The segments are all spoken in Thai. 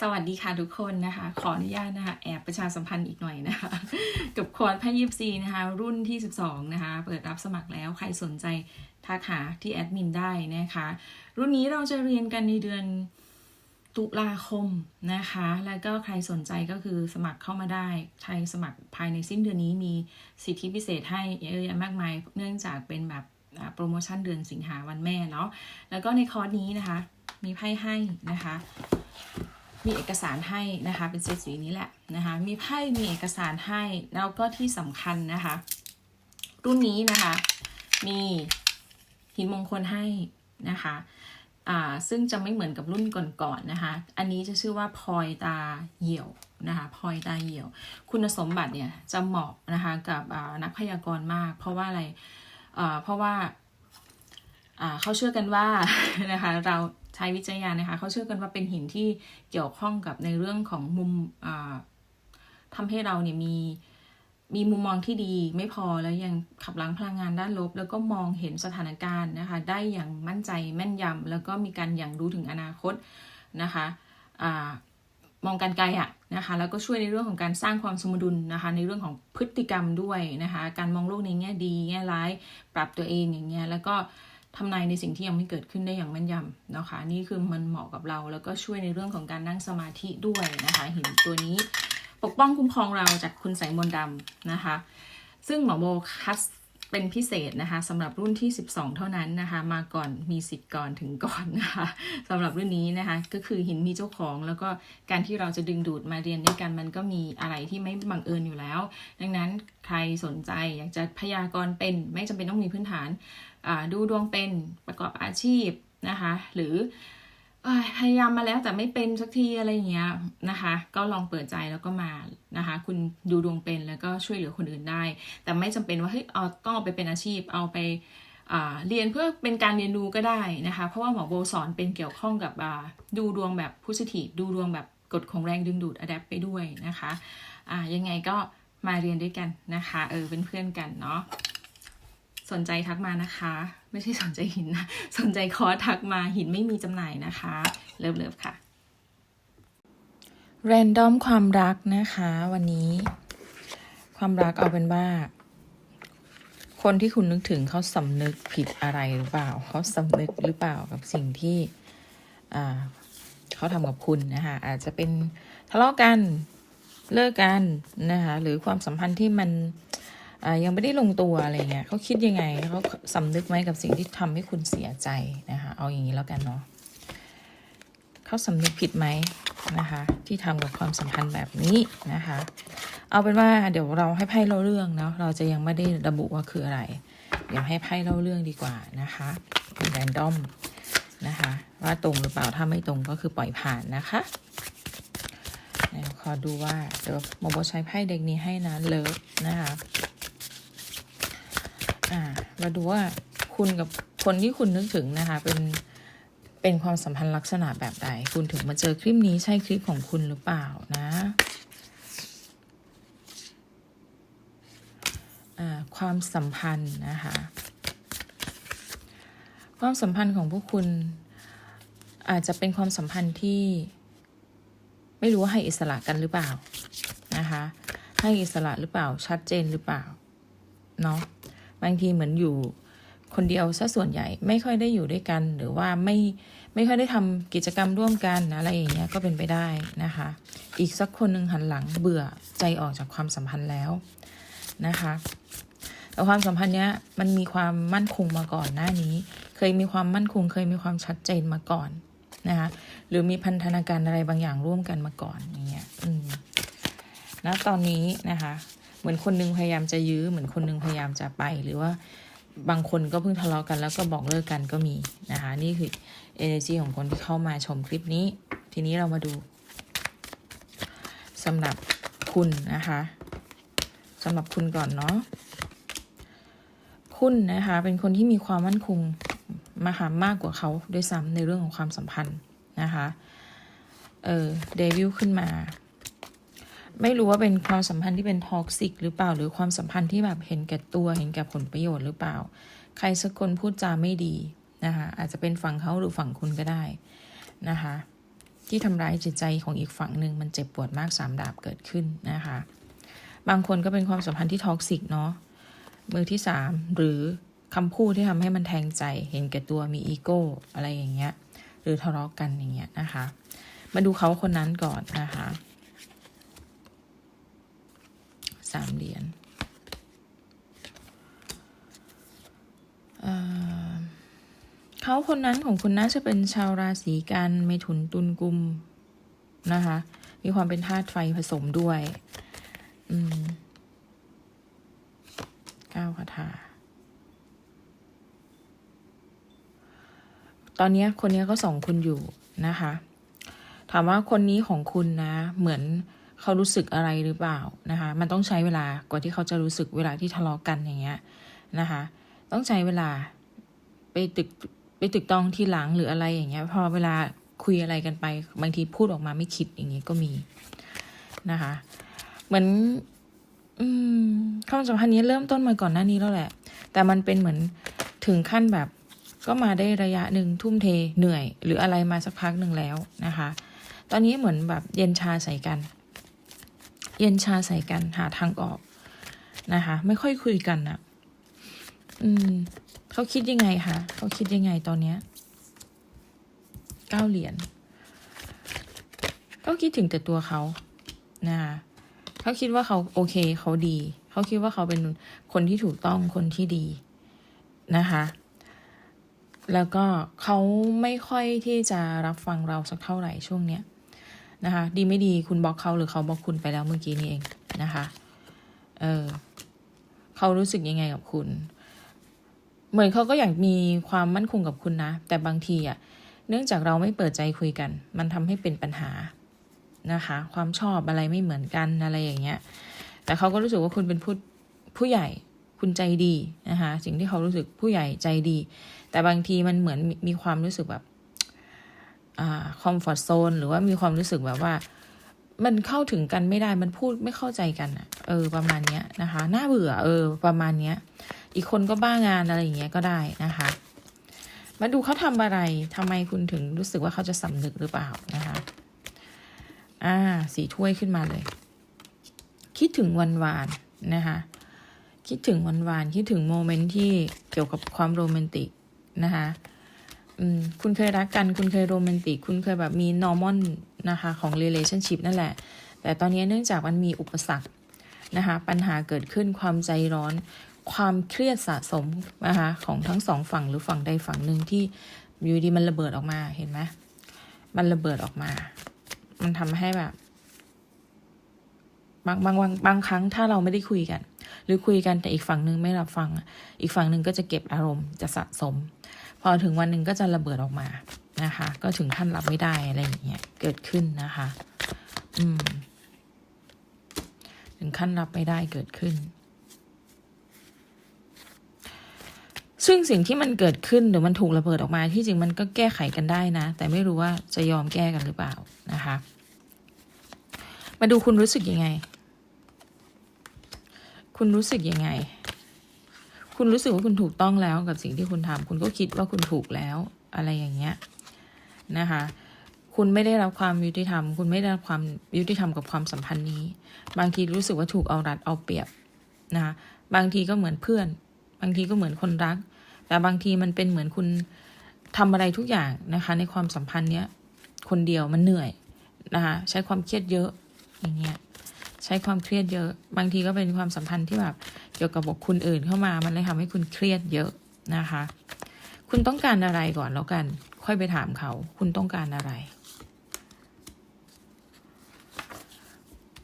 สวัสดีค่ะทุกคนนะคะ ขออนุญาตนะคะแอบประชาสัมพันธ์อีกหน่อยนะคะ กับคอร์สพยิบซีนะคะ รุ่นที่ 12 นะคะ เปิดรับสมัครแล้วใครสนใจทักหาที่แอดมินได้นะคะ รุ่นนี้เราจะเรียนกันในเดือนตุลาคมนะคะ แล้วก็ใครสนใจก็คือสมัครเข้ามาได้ ใครสมัครภายในสิ้นเดือนนี้มีสิทธิพิเศษให้เยอะแยะมากมาย เนื่องจากเป็นแบบโปรโมชั่นเดือนสิงหาวันแม่เนาะแล้วก็ในคอร์สนี้นะคะ มีไพ่ให้นะคะ มีเอกสารให้นะคะ เป็นเซตสีนี้แหละนะคะ มีไพ่มีเอกสารให้แล้วก็ที่สำคัญนะคะ รุ่นนี้นะคะ มีหินมงคลให้นะคะอ่าซึ่งจะไม่เหมือนกับรุ่นก่อนๆนะคะ อันนี้จะชื่อว่าพลอยตาเหี่ยวนะคะพลอยตาเหี่ยว คุณสมบัติเนี่ยจะเหมาะนะคะกับนักพยากรณ์มาก เพราะว่าอะไรอ่าเพราะว่า เขาเชื่อกันว่านะคะเราใช้วิจารณญานะคะเขาเชื่อกันว่าเป็นหินที่เกี่ยวข้องกับในเรื่องของมุมอ่าทำให้เราเนี่ยมีมีมุมมองที่ดีไม่พอแล้วยังขับล้างพลังงานด้านลบ แล้วก็มองเห็นสถานการณ์นะคะได้อย่างมั่นใจแม่นยำแล้วก็มีการอย่างรู้ถึงอนาคตนะคะอมองการไกลอะนะคะแล้วก็ช่วยในเรื่องของการสร้างความสมดุลนะคะในเรื่องของพฤติกรรมด้วยนะคะการมองโลกในแง่ดี แง่ร้าย ปรับตัวเองอย่างเงี้ยแล้วก็ ทำนายในสิ่งที่ยังไม่เกิดขึ้นได้อย่างแม่นยำนะคะ นี่คือมันเหมาะกับเราแล้วก็ช่วยในเรื่องของการนั่งสมาธิด้วยนะคะหินตัวนี้ปกป้องคุ้มครองเราจากคุณสายมนต์ดำนะคะ ซึ่งหมอโบคัสเป็นพิเศษนะคะสำหรับรุ่นที่ 12 เท่านั้นนะคะ มาก่อนมีสิทธิ์ก่อนถึงก่อนนะคะสำหรับรุ่นนี้นะคะ ก็คือหินมีเจ้าของแล้วก็การที่เราจะดึงดูดมาเรียนด้วยกันมันก็มีอะไรที่ไม่บังเอิญอยู่แล้ว ดังนั้นใครสนใจอยากจะพยากรณ์เป็นไม่จำเป็นต้องมีพื้นฐาน ดูดวงเป็นประกอบอาชีพนะคะ หรืออพยายามมาแล้วแต่ไม่เป็นสักทีอะไรอย่างเงี้ยนะคะ ก็ลองเปิดใจแล้วก็มานะคะ คุณดูดวงเป็นแล้วก็ช่วยเหลือคนอื่นได้ แต่ไม่จำเป็นว่าเฮ้ยเอาต้องเอาไปเป็นอาชีพเอาไปเรียนเพื่อเป็นการเรียนรู้ก็ได้นะคะ เพราะว่าหมอโบสอนเป็นเกี่ยวข้องกับดูดวงแบบพุ i ทีฟดูดวงแบบกฎของแรงดึงดูดอะแดปไปด้วยนะคะอ่ายังไงก็มาเรียนด้วยกันนะคะ เออเป็นเพื่อนกันเนาะ สนใจทักมานะคะ ไม่ใช่สนใจหินนะ สนใจคอทักมาหินไม่มีจำหน่ายนะคะ เลิฟๆค่ะแรนดอมความรักนะคะ วันนี้ ความรักเอาเป็นว่า คนที่คุณนึกถึงเขาสำนึกผิดอะไรหรือเปล่าเขาสำนึกหรือเปล่ากับสิ่งที่เขาทำกับคุณนะคะอาจจะเป็นทะเลาะกันเลิกกันนะคะหรือความสัมพันธ์ที่มัน อ่ายังไม่ได้ลงตัวอะไรเงี้ยเขาคิดยังไงเขาสำนึกไหมกับสิ่งที่ทำให้คุณเสียใจนะคะ เอาอย่างนี้แล้วกันเนาะเขาสำนึกผิดไหมนะคะ ที่ทำกับความสัมพันธ์แบบนี้นะคะ เอาเป็นว่าเดี๋ยวเราให้ไพ่เล่าเรื่องเนาะเราจะยังไม่ได้ระบุว่าคืออะไร เดี๋ยวให้ไพ่เล่าเรื่องดีกว่านะคะเป็นแรนดอมนะคะ ว่าตรงหรือเปล่าถ้าไม่ตรงก็คือปล่อยผ่านนะคะขอดูว่าเดี๋ยวโมโบใช้ไพ่เด็กนี้ให้นะเลิฟนะคะ อ่ามาดูว่าคุณกับคนที่คุณนึกถึงนะคะ เป็นเป็นความสัมพันธ์ลักษณะแบบใด คุณถึงมาเจอคลิปนี้ใช่คลิปของคุณหรือเปล่านะความสัมพันธ์นะคะ ความสัมพันธ์ของพวกคุณอาจจะเป็นความสัมพันธ์ที่ไม่รู้ว่าให้อิสระกันหรือเปล่านะคะ ให้อิสระหรือเปล่าชัดเจนหรือเปล่าเนาะ บางทีเหมือนอยู่คนเดียวซะส่วนใหญ่ไม่ค่อยได้อยู่ด้วยกัน หรือว่าไม่ไม่ค่อยได้ทำกิจกรรมร่วมกันอะไรอย่างเงี้ยก็เป็นไปได้นะคะ อีกสักคนหนึ่งหันหลังเบื่อใจออกจากความสัมพันธ์แล้วนะคะแต่ความสัมพันธ์เนี้ยมันมีความมั่นคงมาก่อนหน้านี้ เคยมีความมั่นคง เคยมีความชัดเจนมาก่อนนะคะหรือมีพันธนาการอะไรบางอย่างร่วมกันมาก่อนอย่างเงี้ยอืมแล้วตอนนี้นะคะ เหมือนคนนึงพยายามจะยื้อ เหมือนคนนึงพยายามจะไป หรือว่าบางคนก็เพิ่งทะเลาะกันแล้วก็บอกเลิกกันก็มีนะคะ นี่คือ energy ของคนที่เข้ามาชมคลิปนี้ ทีนี้เรามาดูสำหรับคุณนะคะสำหรับคุณก่อนเนาะคุณนะคะ เป็นคนที่มีความมั่นคงมาหามากกว่าเขาด้วยซ้ำในเรื่องของความสัมพันธ์นะคะ เออเดวิลขึ้นมา ไม่รู้ว่าเป็นความสัมพันธ์ที่เป็นท็อกซิกหรือเปล่า หรือความสัมพันธ์ที่แบบเห็นแก่ตัวเห็นแก่ผลประโยชน์หรือเปล่า ใครสักคนพูดจาไม่ดีนะคะอาจจะเป็นฝั่งเขาหรือฝั่งคุณก็ได้นะคะที่ทำร้ายจิตใจของอีกฝั่งหนึ่งมันเจ็บปวดมากสามดาบเกิดขึ้นนะคะบางคนก็เป็นความสัมพันธ์ที่ท็อกซิกเนาะมือที่สามหรือคำพูดที่ทำให้มันแทงใจเห็นแก่ตัวมีอีโก้อะไรอย่างเงี้ยหรือทะเลาะกันอย่างเงี้ยนะคะ มาดูเขาคนนั้นก่อนนะคะ สามเหรียญเขาคนนั้นของคุณน่าจะเป็นชาวราศีกันเมถุนตุลกุมนะคะ มีความเป็นธาตุไฟผสมด้วย อืมเก้าคาถาตอนนี้คนนี้ก็ส่องคุณอยู่นะคะ ถามว่าคนนี้ของคุณนะ เหมือน เขารู้สึกอะไรหรือเปล่านะคะ มันต้องใช้เวลากว่าที่เขาจะรู้สึกเวลาที่ทะเลาะกันอย่างเงี้ยนะคะ ต้องใช้เวลาไปตึกไปตึกตองที่หลังหรืออะไรอย่างเงี้ย พอเวลาคุยอะไรกันไป บางทีพูดออกมาไม่คิดอย่างเงี้ยก็มีนะคะ เหมือนอืมความสัมพันธ์นี้เริ่มต้นมาก่อนหน้านี้แล้วแหละ แต่มันเป็นเหมือนถึงขั้นแบบก็มาได้ระยะหนึ่งทุ่มเทเหนื่อย หรืออะไรมาสักพักหนึ่งแล้วนะคะ ตอนนี้เหมือนแบบเย็นชาใส่กัน เย็นชาใส่กันหาทางออกนะคะ ไม่ค่อยคุยกันอะอืมเขาคิดยังไงคะเขาคิดยังไงตอนเนี้ยเก้าเหรียญก็คิดถึงแต่ตัวเขานะคะเขาคิดว่าเขาโอเคเขาดี เขาคิดว่าเขาเป็นคนที่ถูกต้องคนที่ดีนะคะ แล้วก็เขาไม่ค่อยที่จะรับฟังเราสักเท่าไหร่ช่วงเนี้ย นะคะ ดีไม่ดีคุณบล็อกเขาหรือเขาบล็อกคุณไปแล้วเมื่อกี้นี้เองนะคะ เออเขารู้สึกยังไงกับคุณ เหมือนเขาก็อยากมีความมั่นคงกับคุณนะ แต่บางทีอะ เนื่องจากเราไม่เปิดใจคุยกัน มันทำให้เป็นปัญหานะคะ ความชอบอะไรไม่เหมือนกันอะไรอย่างเงี้ย แต่เขาก็รู้สึกว่าคุณเป็นผู้ผู้ใหญ่คุณใจดีนะคะ สิ่งที่เขารู้สึกผู้ใหญ่ใจดี แต่บางทีมันเหมือนมีมความรู้สึกแบบ คอมฟอร์ทโซนหรือว่ามีความรู้สึกแบบว่า มันเข้าถึงกันไม่ได้มันพูดไม่เข้าใจกันอะเออ ประมาณเนี้ยนะคะน่าเบื่อเออ ประมาณเนี้ย อีกคนก็บ้างานอะไรอย่างเงี้ยก็ได้นะคะ มาดูเขาทำอะไรทำไมคุณถึงรู้สึกว่าเขาจะสำนึกหรือเปล่านะคะอ่าสีถ้วยขึ้นมาเลย คิดถึงวันวานนะคะคิดถึงวันวานคิดถึงโมเมนต์ที่เกี่ยวกับความโรแมนติกนะคะ คุณเคยรักกัน คุณเคยโรแมนติก คุณเคยแบบมี normal นะคะของ relationship นั่นแหละ แต่ตอนนี้เนื่องจากมันมีอุปสรรคนะคะปัญหาเกิดขึ้นความใจร้อน ความเครียดสะสมนะคะของทั้งสองฝั่งหรือฝั่งใดฝั่งหนึ่งที่อยู่ดีมันระเบิดออกมาเห็นไหมมันระเบิดออกมา มันทำให้แบบบางบางบางบางครั้งถ้าเราไม่ได้คุยกัน หรือคุยกันแต่อีกฝั่งหนึ่งไม่รับฟัง อีกฝั่งหนึ่งก็จะเก็บอารมณ์จะสะสม พอถึงวันหนึ่งก็จะระเบิดออกมานะคะ ก็ถึงขั้นรับไม่ได้อะไรอย่างเงี้ยเกิดขึ้นนะคะ อืม ถึงขั้นรับไม่ได้เกิดขึ้น ซึ่งสิ่งที่มันเกิดขึ้นหรือมันถูกระเบิดออกมาที่จริงมันก็แก้ไขกันได้นะ แต่ไม่รู้ว่าจะยอมแก้กันหรือเปล่านะคะ มาดูคุณรู้สึกยังไง คุณรู้สึกยังไง คุณรู้สึกว่าคุณถูกต้องแล้วกับสิ่งที่คุณทำคุณก็คิดว่าคุณถูกแล้วอะไรอย่างเงี้ยนะคะ คุณไม่ได้รับความยุติธรรม คุณไม่ได้รับความยุติธรรมกับความสัมพันธ์นี้ บางทีรู้สึกว่าถูกเอารัดเอาเปรียบนะคะบางทีก็เหมือนเพื่อน บางทีก็เหมือนคนรัก แต่บางทีมันเป็นเหมือนคุณทำอะไรทุกอย่างนะคะ ในความสัมพันธ์เนี้ยคนเดียวมันเหนื่อยนะคะใช้ความเครียดเยอะอย่างเงี้ยใช้ความเครียดเยอะ บางทีก็เป็นความสัมพันธ์ที่แบบ เกี่ยวกับบุคคลอื่นเข้ามา มันเลยทำให้คุณเครียดเยอะนะคะ คุณต้องการอะไรก่อนแล้วกัน ค่อยไปถามเขา คุณต้องการอะไร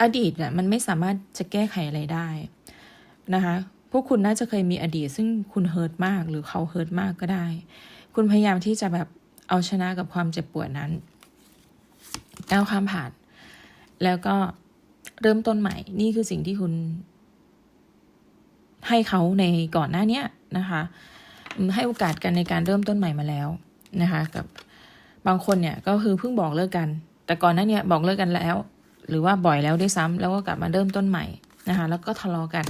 อดีตเนี่ยมันไม่สามารถจะแก้ไขอะไรได้นะคะพวกคุณน่าจะเคยมีอดีต ซึ่งคุณเฮิร์ตมากหรือเขาเฮิร์ตมากก็ได้ คุณพยายามที่จะแบบเอาชนะกับความเจ็บปวดนั้นก้าวข้ามผ่าน แล้วก็เริ่มต้นใหม่ นี่คือสิ่งที่คุณ ให้เขาในก่อนหน้าเนี้ยนะคะ ให้โอกาสกันในการเริ่มต้นใหม่มาแล้วนะคะกับบางคนเนี่ยก็คือเพิ่งบอกเลิกกัน แต่ก่อนหน้าเนี้ยบอกเลิกกันแล้ว หรือว่าบ่อยแล้วด้วยซ้ำแล้วก็กลับมาเริ่มต้นใหม่นะคะ แล้วก็ทะเลาะกัน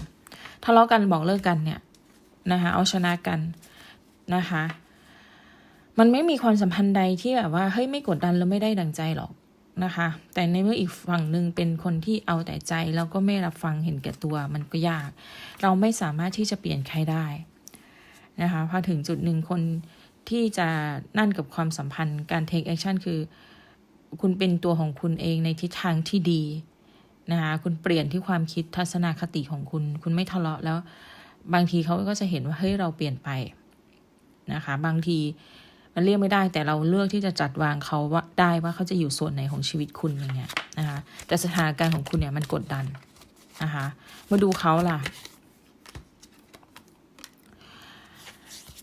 ทะเลาะกันบอกเลิกกันเนี่ยนะคะเอาชนะกันนะคะ มันไม่มีความสัมพันธ์ใดที่แบบว่าเฮ้ยไม่กดดันแล้วไม่ได้ดังใจหรอก นะคะ แต่ในเมื่ออีกฝั่งหนึ่งเป็นคนที่เอาแต่ใจแล้วก็ไม่รับฟังเห็นแก่ตัวมันก็ยาก เราไม่สามารถที่จะเปลี่ยนใครได้นะคะพอถึงจุดหนึ่งคนที่จะนั่นกับความสัมพันธ์การ take action คือ คุณเป็นตัวของคุณเองในทิศทางที่ดีนะคะคุณเปลี่ยนที่ความคิดทัศนคติของคุณ คุณไม่ทะเลาะแล้ว บางทีเขาก็จะเห็นว่าเฮ้ยเราเปลี่ยนไปนะคะ บางที มันเรียกไม่ได้แต่เราเลือกที่จะจัดวางเขาว่าได้ว่าเขาจะอยู่ส่วนไหนของชีวิตคุณอย่างเงี้ยนะคะแต่สถานการณ์ของคุณเนี่ยมันกดดันนะคะมาดูเขาล่ะ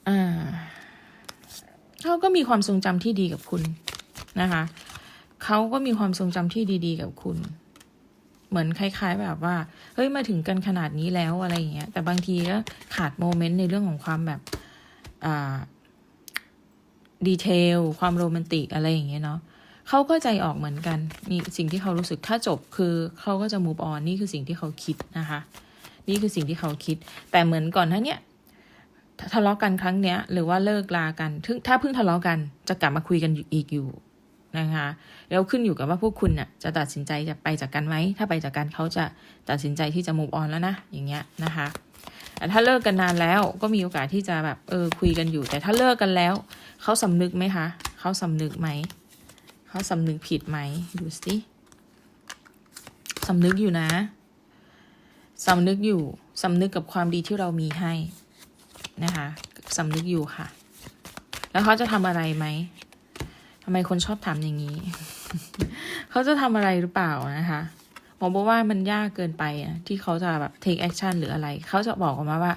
อ่าเขาก็มีความทรงจำที่ดีกับคุณนะคะเขาก็มีความทรงจำที่ดี ๆ กับคุณเหมือนคล้าย ๆ แบบว่า เฮ้ยมาถึงกันขนาดนี้แล้วอะไรอย่างเงี้ย แต่บางทีก็ขาดโมเมนต์ในเรื่องของความแบบ อ่า ดีเทลความโรแมนติกอะไรอย่างเงี้ยเนาะเขาก็ใจออกเหมือนกันนี่สิ่งที่เขารู้สึกถ้าจบคือเขาก็จะ move on นี่คือสิ่งที่เขาคิดนะคะ นี่คือสิ่งที่เขาคิด แต่เหมือนก่อนหน้าเนี้ยทะเลาะกันครั้งเนี้ย หรือว่าเลิกลากันถึงถ้าเพิ่งทะเลาะกันจะกลับมาคุยกันอีกอยู่นะคะแล้วขึ้นอยู่กับว่าพวกคุณน่ะจะตัดสินใจจะไปจากกันไหมถ้าไปจากกันเขาจะตัดสินใจที่จะ move on แล้วนะอย่างเงี้ยนะคะ แต่ถ้าเลิกกันนานแล้วก็มีโอกาสที่จะแบบเออคุยกันอยู่ แต่ถ้าเลิกกันแล้ว เขาสำนึกไหมคะ เขาสำนึกไหม เขาสำนึกผิดไหม ดูสิสำนึกอยู่นะสำนึกอยู่สำนึกกับความดีที่เรามีให้นะคะสำนึกอยู่ค่ะ แล้วเขาจะทำอะไรไหมทำไมคนชอบถามอย่างนี้ เขาจะทำอะไรหรือเปล่านะคะ หมอบอกว่ามันยากเกินไปอะที่เขาจะแบบ take action หรืออะไร เขาจะบอกออกมาว่า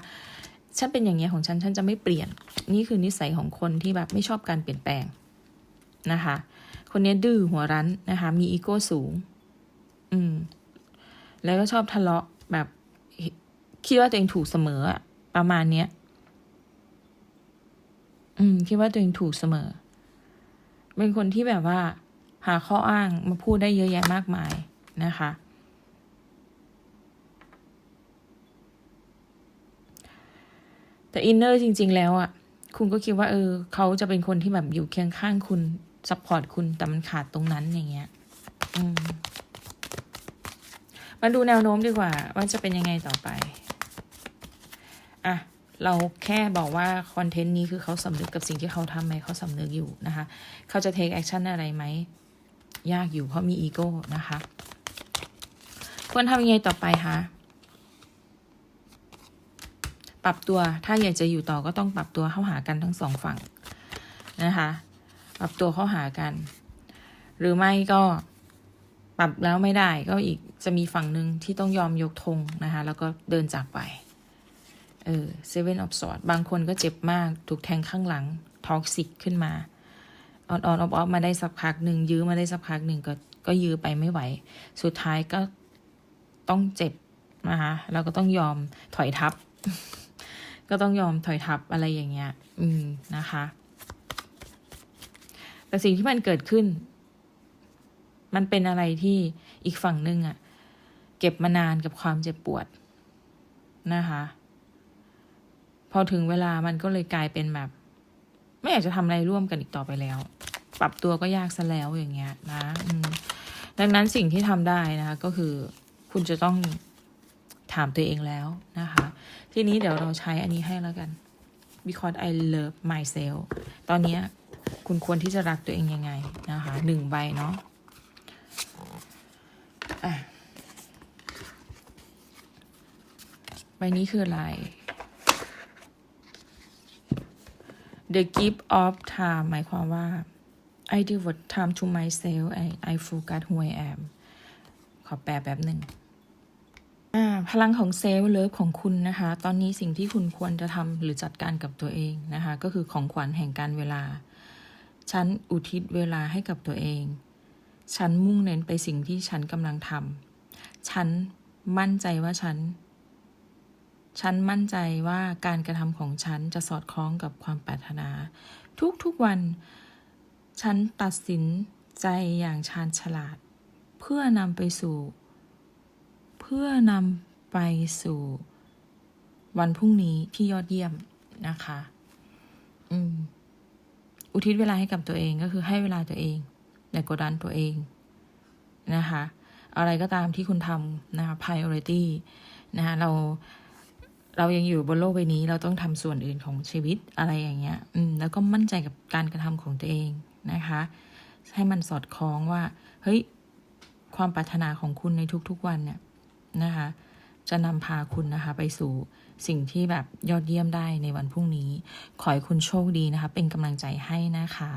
ฉันเป็นอย่างเงี้ยของฉัน ฉันจะไม่เปลี่ยน นี่คือนิสัยของคนที่แบบไม่ชอบการเปลี่ยนแปลงนะคะ คนนี้ดื้อหัวรั้นนะคะ มีอีโก้สูง อืม แล้วก็ชอบทะเลาะแบบคิดว่าตัวเองถูกเสมอประมาณเนี้ย อืม คิดว่าตัวเองถูกเสมอ เป็นคนที่แบบว่า หาข้ออ้างมาพูดได้เยอะแยะมากมายนะคะ แต่อินเนอร์จริง ๆ แล้วอะ่ะ คุณก็คิดว่า เออ เขาจะเป็นคนที่แบบอยู่เคียงข้างคุณซัพพอร์ตคุณแต่มันขาดตรงนั้นอย่างเงี้ย อืมมาดูแนวโน้มดีกว่า ว่าจะเป็นยังไงต่อไป อะ เราแค่บอกว่า คอนเทนต์นี้คือเขาสำนึกกับสิ่งที่เขาทำไหมเขาสำนึกอยู่นะคะ เขาจะ take action อะไรไหม ยากอยู่เพราะมีอีโก้นะคะ ควรทำยังไงต่อไปคะ ปรับตัวถ้าอยากจะอยู่ต่อก็ต้องปรับตัวเข้าหากันทั้งสองฝั่งนะคะ ปรับตัวเข้าหากัน หรือไม่ก็ปรับแล้วไม่ได้ก็อีกจะมีฝั่งหนึ่งที่ต้องยอมยกธงนะคะ แล้วก็เดินจากไปเออเซเว่นออฟสอดบางคนก็เจ็บมาก ถูกแทงข้างหลังท็อกซิกขึ้นมาออนออนออฟออฟมาได้สักพักหนึ่งยื้อมาได้สักพักหนึ่งก็ก็ยื้อไปไม่ไหว สุดท้ายก็ต้องเจ็บนะคะแล้วก็ต้องยอมถอยทับ ก็ต้องยอมถอยทับอะไรอย่างเงี้ย อืมนะคะ แต่สิ่งที่มันเกิดขึ้น มันเป็นอะไรที่อีกฝั่งหนึ่งอะเก็บมานานกับความเจ็บปวดนะคะ พอถึงเวลามันก็เลยกลายเป็นแบบ ไม่อยากจะทำอะไรร่วมกันอีกต่อไปแล้ว ปรับตัวก็ยากซะแล้วอย่างเงี้ยนะดังนั้นสิ่งที่ทำได้นะคะ ก็คือคุณจะต้องถามตัวเองแล้วนะคะ ทีนี้เดี๋ยวเราใช้อันนี้ให้แล้วกัน because I love myself ตอนนี้คุณควรที่จะรักตัวเองยังไงนะคะหนึ่งใบเนาะอะใบนี้คืออะไร the gift of time หมายความว่า I devote time to myself and I forgot who I am ขอแปลแบบหนึ่ง พลังของเซลล์เลิฟของคุณนะคะ ตอนนี้สิ่งที่คุณควรจะทำหรือจัดการกับตัวเองนะคะ ก็คือของขวัญแห่งการเวลา ฉันอุทิศเวลาให้กับตัวเอง ฉันมุ่งเน้นไปสิ่งที่ฉันกำลังทำฉันมั่นใจว่าฉัน ฉันมั่นใจว่าการกระทำของฉันจะสอดคล้องกับความปรารถนา ทุกๆวัน ฉันตัดสินใจอย่างชาญฉลาด เพื่อนำไปสู่ พื่อนำไปสู่วันพรุ่งนี้ที่ยอดเยี่ยมนะคะ อืม อุทิศเวลาให้กับตัวเองก็คือให้เวลาตัวเองอย่ากดดันตัวเองนะคะ อะไรก็ตามที่คุณทำนะคะ priority นะคะเราเรายังอยู่บนโลกใบนี้ เราต้องทำส่วนอื่นของชีวิตอะไรอย่างเงี้ย อืม แล้วก็มั่นใจกับการกระทำของตัวเองนะคะ ให้มันสอดคล้องว่า เฮ้ย ความปรารถนาของคุณในทุกๆวันเนี่ย นะคะ จะนำพาคุณนะคะ ไปสู่สิ่งที่แบบยอดเยี่ยมได้ในวันพรุ่งนี้ ขอให้คุณโชคดีนะคะ เป็นกำลังใจให้นะคะ